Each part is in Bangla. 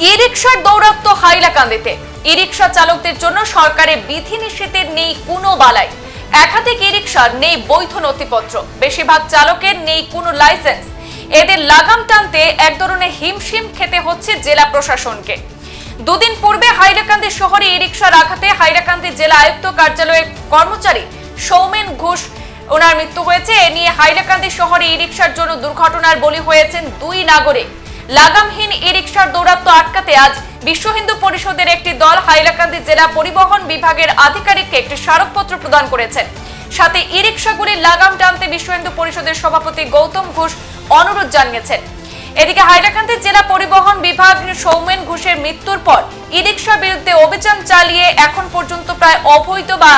ই রিক্সার দৌরাত্ম হাইলাকান্দিতে। ই রিক্সা চালকদের জন্য সরকারের বিধি নিষেধের নেই কোনো বালাই। একাধিক ই নেই বৈধ নথিপত্র। বেশিরভাগ চালকের নেই কোনো লাইসেন্স। এদের লাগাম টানতে এক ধরনের হিমশিম খেতে হচ্ছে জেলা প্রশাসনকে। দুদিন পূর্বে হাইলাকান্দি শহরে ই রিক্সার আঘাতে হাইলাকান্দি জেলা আয়ুক্ত কার্যালয়ের কর্মচারী সৌমেন ঘোষ, ওনার মৃত্যু হয়েছে। এ নিয়ে হাইলাকান্দি শহরে ই রিক্সার জন্য দুর্ঘটনার বলি হয়েছেন দুই নাগরিক। লাগামহীন ই রিক্সার দৌরাত্ম আটকাতে আজ বিশ্ব হিন্দু পরিষদের একটি দল হাইলাকান্দি জেলা পরিবহন বিভাগের আধিকারিককে একটি স্মারকপত্র প্রদান করেছেন। সাথে ই রিক্সাগুলির লাগাম টানতে বিশ্ব হিন্দু পরিষদের সভাপতি গৌতম ঘোষ অনুরোধ জানিয়েছেন। এদিকে হাইলাকান্দি জেলা পরিবহন বিভাগ সৌমেন ঘোষের মৃত্যুর পর ই রিক্সার বিরুদ্ধে অভিযান চালিয়ে এখন পর্যন্ত প্রায় অবৈধ বা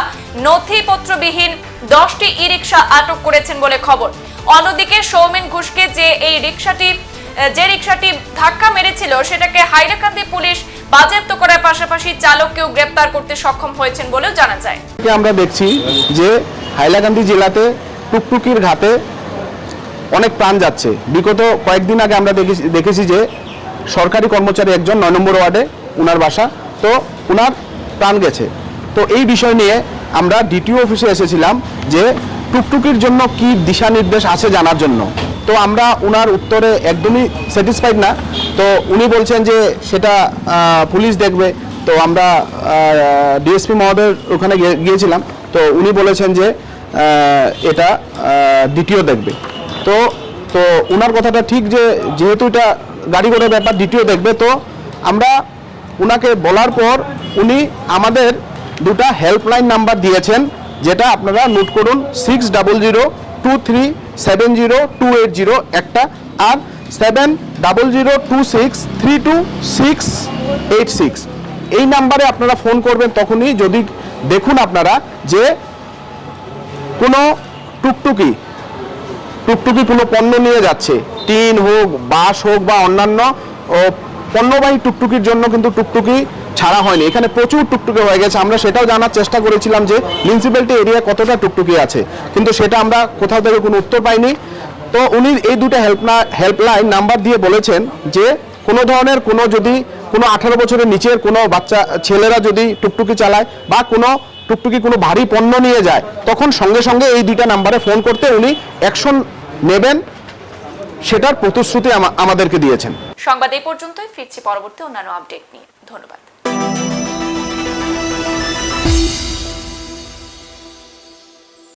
নথিপত্রবিহীন দশটি ই রিক্সা আটক করেছেন বলে খবর। অন্যদিকে সৌমেন ঘোষকে যে এই রিক্সাটি যে রিক্সাটি ধাক্কা মেরেছিল, সেটাকে হাইলাকান্দি পুলিশ বাজেয়াপ্ত করার পাশাপাশি চালককেও গ্রেপ্তার করতে সক্ষম হয়েছেন বলেও জানা যায়। আমরা দেখছি যে হাইলাকান্দি জেলাতে টুকটুকির ঘাতে অনেক প্রাণ যাচ্ছে। বিগত কয়েকদিন আগে আমরা দেখেছি দেখেছি যে সরকারি কর্মচারী একজন নয় নম্বর ওয়ার্ডে, উনার বাসা, তো উনার প্রাণ গেছে। তো এই বিষয় নিয়ে আমরা ডিটিও অফিসে এসেছিলাম যে টুকটুকির জন্য কি দিশা নির্দেশ আছে জানার জন্য। তো আমরা উনার উত্তরে একদমই স্যাটিসফাইড না। তো উনি বলছেন যে সেটা পুলিশ দেখবে। তো আমরা ডিএসপি মহোদয়ের ওখানে গিয়ে- গিয়েছিলাম। তো উনি বলেছেন যে এটা দ্বিতীয় দেখবে। তো তো ওনার কথাটা ঠিক যে, যেহেতু এটা গাড়ি করে ব্যাপার, দ্বিতীয় দেখবে। তো আমরা উনাকে বলার পর উনি আমাদের দুটা হেল্পলাইন নাম্বার দিয়েছেন, যেটা আপনারা নোট করুন six double zero two three seven zero two eight zero একটা, আর seven double zero two six three two six eight six এই নাম্বারে আপনারা ফোন করবেন তখনই যদি দেখুন আপনারা যে কোনো টুকটুকি টুকটুকি কোনো পণ্য নিয়ে যাচ্ছে, টিন হোক বাস হোক বা অন্যান্য পণ্যবাহী টুকটুকির জন্য কিন্তু টুকটুকি ছাড়া হয়নি। এখানে প্রচুর টুকটুকি হয়ে গেছে। আমরা সেটাও জানার চেষ্টা করেছিলাম যে মিউনিসিপ্যালিটি এরিয়া কতটা টুকটুকি আছে। কিন্তু সেটা আমরা কোথাও থেকে কোনো উত্তর পাইনি। তো উনি এই দুটো হেল্প হেল্পলাইন নাম্বার দিয়ে বলেছেন যে কোনো ধরনের কোনো যদি কোনো আঠারো বছরের নিচের কোনো বাচ্চা, ছেলেরা যদি টুকটুকি চালায় বা কোনো টুকটুকি কোনো ভারী পণ্য নিয়ে যায়, তখন সঙ্গে সঙ্গে এই দুইটা নাম্বারে ফোন করতে উনি অ্যাকশন নেবেন। সেটার প্রতিশ্রুতি আমাদেরকে দিয়েছেন। সংবাদ এই পর্যন্তই। ফিরছি পরবর্তী অন্যান্য আপডেট নিয়ে। ধন্যবাদ।